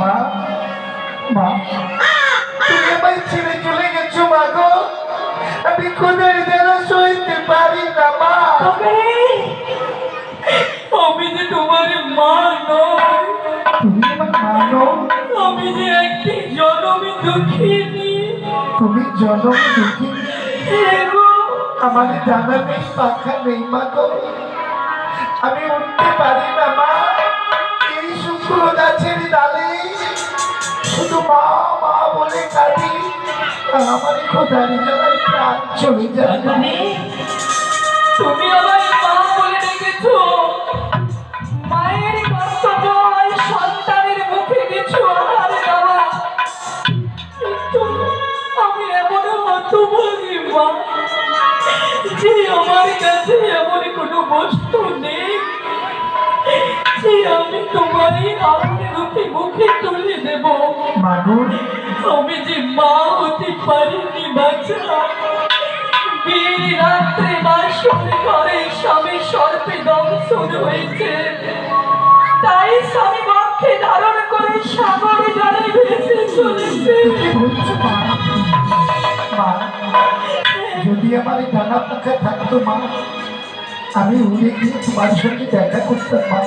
মা মা তুমি আমায় ছেড়ে চলে গেছো মা গো। আমি খোদার যেন সইতে পারি না মা। আমি যে তোমার মা নয় তুমি আমার আমি যে একটি জনমী দুঃখিনী। তুমি জনম দেখি এগো আমার জানা নেই পাখা নেই মা গো। আমি উঠতে পারি না আমার আমি এমন হতভাগী মা যে আমার কাছে এমন কোনো বস্তু নেই যে আমি তোমারই রূপে মুখে তুলে মাগুর আমি যে মা হতে পারিনি বাচ্চা বিয়ের রাত্রে বাসর ঘরে স্বামী সর্পে দংশন হয়েছে। তাই স্বামী বক্ষে ধারণ করে সাগরে জলে ভেসে চলেছে। যদি আমার ডানা পাখা থাকতো মা আমি উড়ে গিয়ে তোমার সঙ্গে দেখা করতাম মা।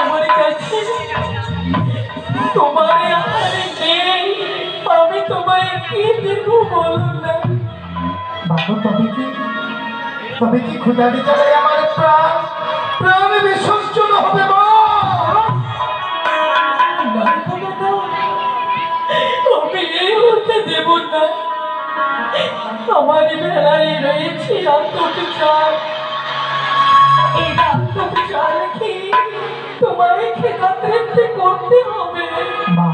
আমার কাছে তোমার আহারে নেই আমি তোমায় কি দেবো বলো না বাবু তবে কি? তবে কি খুদারি জ্বালায় আমার প্রাণ? প্রাণ বিসর্জন হবে মা! আমি এই হতে দেব না। আমার বেলায় রয়েছে আত্মবিচার। এই আত্মবিচার রেখে তোমায় খেতা তৃপ্তি করতে হবে। মা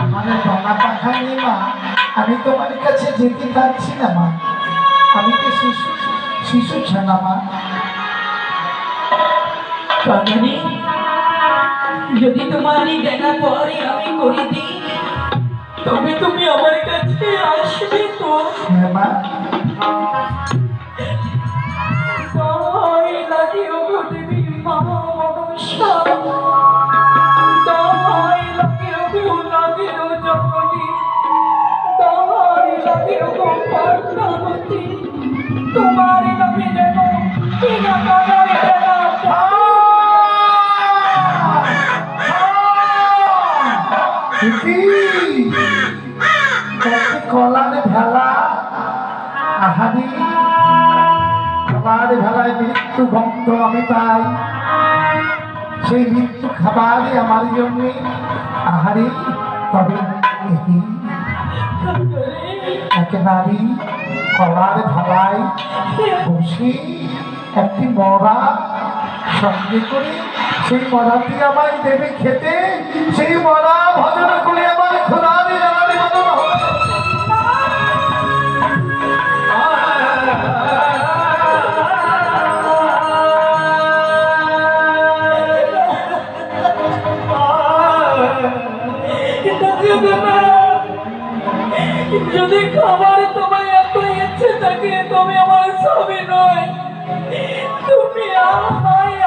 আমার ডানা পাখা নেই মা। আমি তোমার কাছে যেতে পারছি না মা। আমি তো শিশু শিশু ছানা মা। কাকারি যদি তোমারই দেনা পরে আমি করে দিই তবে তুমি আমার কাছে আসবে তো? হ্যাঁ মা। কলার ভেলা আহারি কলার ভেলায় মৃত্যু গন্ধ আমি পাই সেই মৃত্যু খাবারই আমার জন্য আহারি তবে নারী কলার ভেলায় বসে একটি মরা সঙ্গে করে সেই মরাটি আমায় দেবে খেতে, সেই মরা ভজন করে আমার বদন যদি খাবার তোমার এত ইচ্ছে থাকে তুমি আমার স্বামী নয়। তুমি আমায়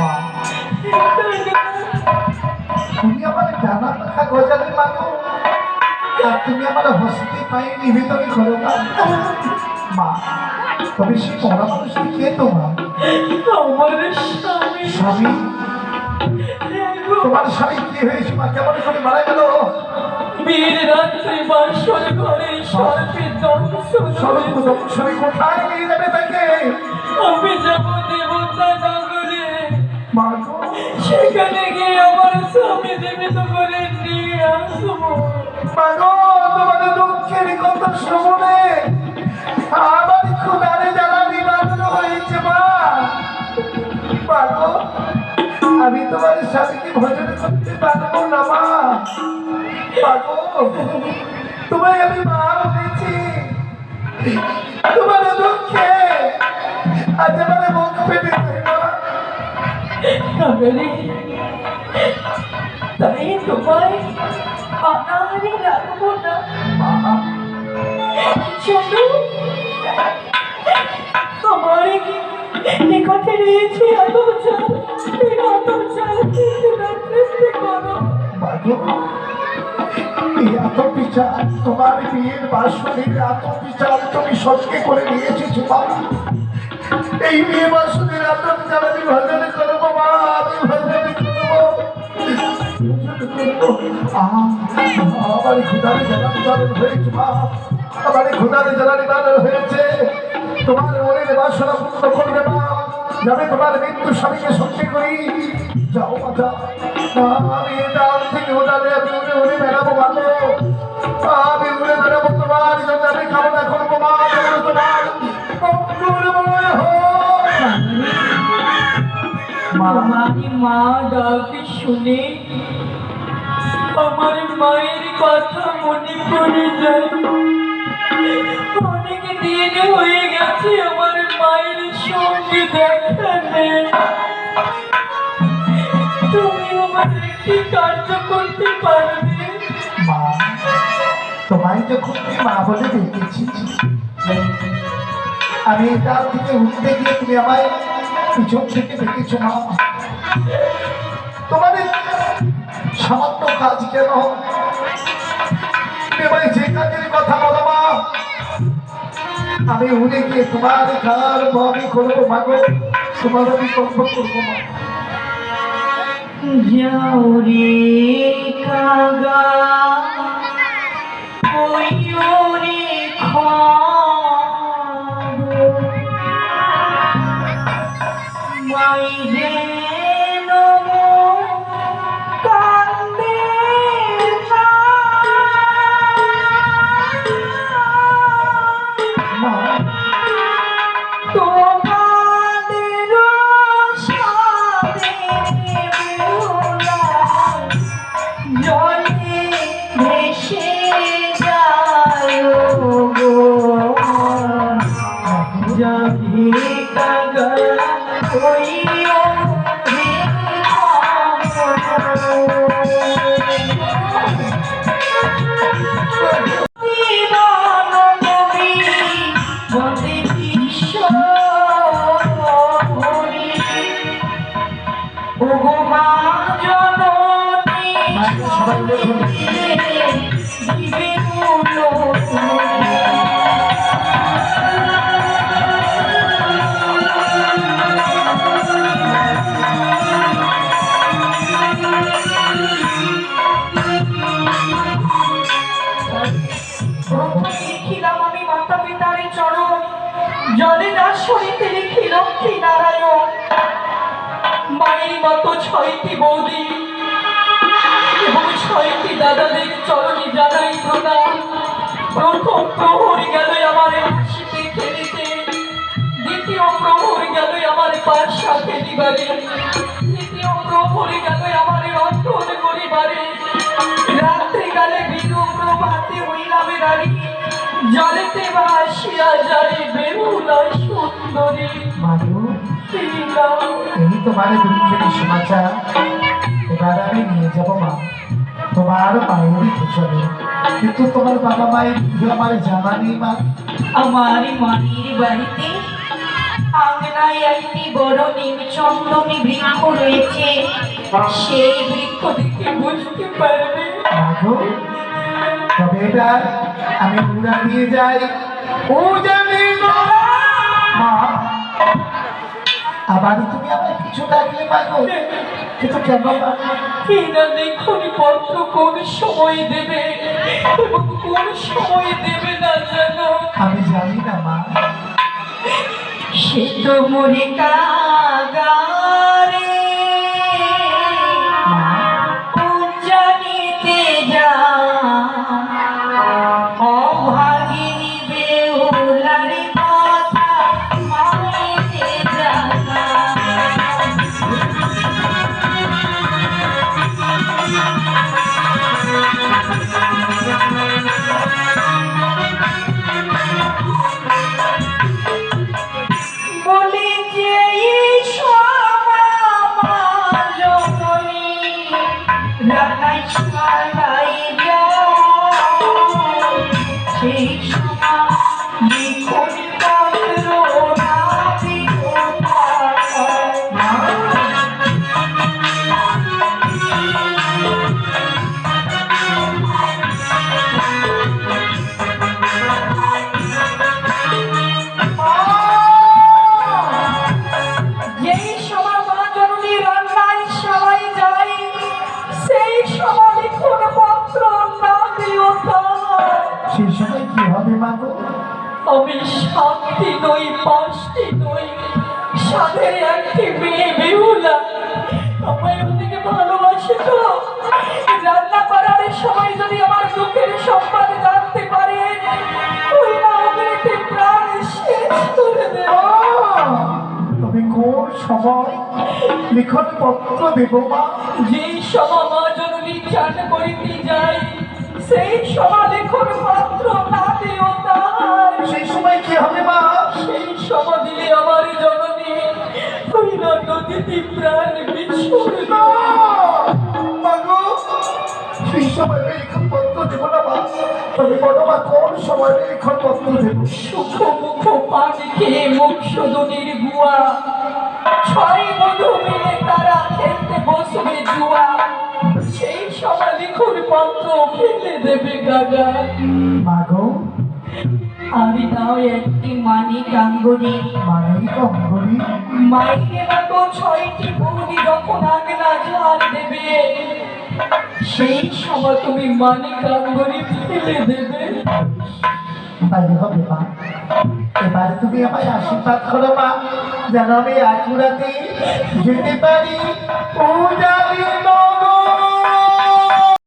মা, তুমি আমার ডানা পাখা গজালে মানো আর তুমি আমার হস্তি পায়ে নিবেদন করো না মা তবে সে মরা মানুষটি কে তোমার? স্বামী। স্বামী? তোমার স্বামী কি হয়েছে? মা কেমন করে মারা গেল? বীর রাত্রি বাসর ঘরে সর্পে দংশ স্বরূপ দংশনী কোথায় নিয়ে যাবে তাকে? তোমাদের দুঃখের কথা শুনে আমার ক্ষুদারে জ্বালা নিবারণ হয়েছে, মা। মা আমি তোমার স্বামীকে ভজন করতে পারব না, মা। মা তোমায় আমি মা বলেছি। তোমার দুঃখে আজ আমার মুখ ফেটে তাই তোমায় অনাহারে রাখব না মা আমার নিকটে রয়েছে এত এই চাল করো এই এত বিচার তোমার বিয়ের বাসনের এত তুমি সবকে করে নিয়ে বাবা এই বিয়ে বাসনের বিচার আমি ভজনে করব মা আমি হয়েছে আমার জ্বালা নিবারণ হয়েছে তোমার মনের সঙ্গে করি যাও মা যাও আমি ডাল থেকে ওটালে আমি উড়ে উড়ে বেড়াবো ভালো আমি উড়ে বেড়াবো তোমার জন্য আমি কামনা করব মা তোমার। মা মা ডাক শুনে আমার মায়ের কথা মনে পড়ে যায়। অনেক দিন হয়ে গেছে আমার মায়ের সঙ্গে দেখা তুমি আমার একটি কার্য করতে পারবে? তোমায় যখন আমি মা বলে ডেকেছি, আমি ডাল থেকে উঠতে গিয়ে তুমি আমায় পিছন থেকে ডেকেছো মা। তোমাদের সামান্য কাজ কেন? আমায় যে কাজের কথা বলো মা আমি উড়ে গিয়ে তোমার ঘর আমি করব মাগো? তোমার আমি কর্ম করব মা যাও কাগা ওইও রে খাব জলে দাস হইতে লিখি লক্ষ্মী নারায়ণ। মায়ের মতো ছয়টি বৌদি ছয়টি দাদাদের চরণে জানাই প্রণাম। প্রথম প্রহর গেল আমার হাসিতে খেলিতে, দ্বিতীয় প্রহর গেল আমার পাশা খেলিবারে তৃতীয় প্রহর গেল আমার রন্ধন করিবারে কালে বিরু প্রভাতে হইলাম রানী। জলেতে ভাসিয়া যায় বেহুলা সুন্দরী। মাধু এই তোমার দুঃখের সমাচার। এবার আমি নিয়ে যাব মা তোমার মায়েরই পিছনে কিন্তু তোমার বাবা মায়ের আমার জানা নেই মা। আমার মায়ের বাড়িতে আংনায় একটি বড় নিম চন্দনী বৃক্ষ রয়েছে। সেই বৃক্ষ দেখে বুঝতে পারবে তবে এটা আমি উড়া দিয়ে যাই। ও জানি না। মা আবার তুমি আমার কিছু ডাকলে মাগো কিন্তু কেন পত্র সময় দেবে? কোন সময় দেবে না জানো? আমি জানি না মা। সে তো কাগারে একটি মেয়ে বেহুলা ওদিকে ভালোবাসে তো রান্না করার সময় যদি আমার দুঃখের সম্মান জানতে পারে ওই প্রাণ শেষ করে তবে কোন সময় লিখন পত্র দেব মা? যেই সময় মা জননী চান করিতে যায় সেই সময় লেখন পাত্র না দিও তাহার সেই সময় কি হবে মা? নদীতে প্রাণ না! মাগো সেই সময় লিখন পত্র দেব না মা। তবে বলো মা কোন সময় লিখন পত্র দেব? সুখ মুখ পানি খেয়ে মুখ শোধনের গুয়া। ছয় বধু মিলে তারা খেলতে বসবে জুয়া। সেই সময় লিখুন পত্র ফেলে দেবে গাগা। মাগো আমি তাও একটি মানিক আঙ্গুরি। মানেই কঙ্গরি মাইকে মতো ছয়টি বৌদি যখন আগলা ঝাল দেবে। সেই সময় তুমি মানিক আঙ্গুরি ফেলে দেবে। তাই হবে মা। এবার তুমি আমায় আশীর্বাদ করো মা যেন আমি আকুরাতে যেতে পারি। না